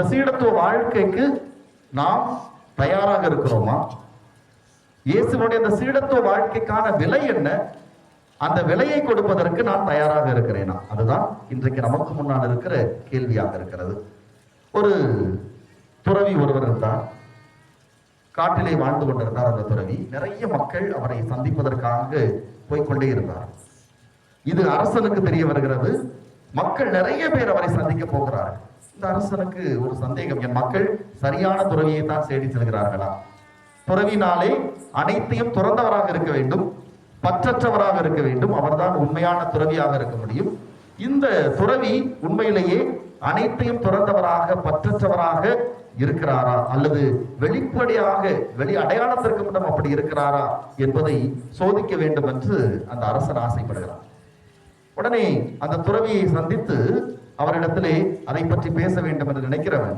நசீடத்துவ சீடத்துவ வாழ்க்கைக்கு நாம் தயாராக இருக்கிறோமா? இயேசுனுடைய அந்த சீடத்துவ வாழ்க்கைக்கான விலை என்ன? அந்த விலையை கொடுப்பதற்கு நான் தயாராக இருக்கிறேனா? அதுதான் இன்றைக்கு நமக்கு முன்னால் இருக்கிற கேள்வியாக இருக்கிறது. ஒரு துறவி ஒருவர் இருந்தார். காட்டிலே வாழ்ந்து கொண்டிருந்தார் அந்த துறவி. நிறைய மக்கள் அவரை சந்திப்பதற்காக போய்க்கொண்டே இருந்தார். இது அரசனுக்கு தெரிய வருகிறது. மக்கள் நிறைய பேர் அவரை சந்திக்க போகிறார்கள். அரசனுக்கு ஒரு சந்தேகம். என் மக்கள் சரியான துறவியை தான் தேடி செல்கிறார்களா? துறவினாலே அனைத்தையும் துறந்தவராக இருக்க வேண்டும் பற்றற்றவராக இருக்க வேண்டும். அவர்தான் உண்மையான துறவியாக இருக்க முடியும். இந்த துறவி உண்மையிலேயே அனைத்தையும் துறந்தவராக பற்றற்றவராக இருக்கிறாரா? அல்லது வெளிப்படையாக வெளி அடையாளத்திற்கு மட்டும் அப்படி இருக்கிறாரா என்பதை சோதிக்க வேண்டும் என்று அந்த அரசன் ஆசைப்படுகிறார். உடனே அந்த துறவியை சந்தித்து அவரிடத்திலே அதை பற்றி பேச வேண்டும் என்று நினைக்கிறவன்.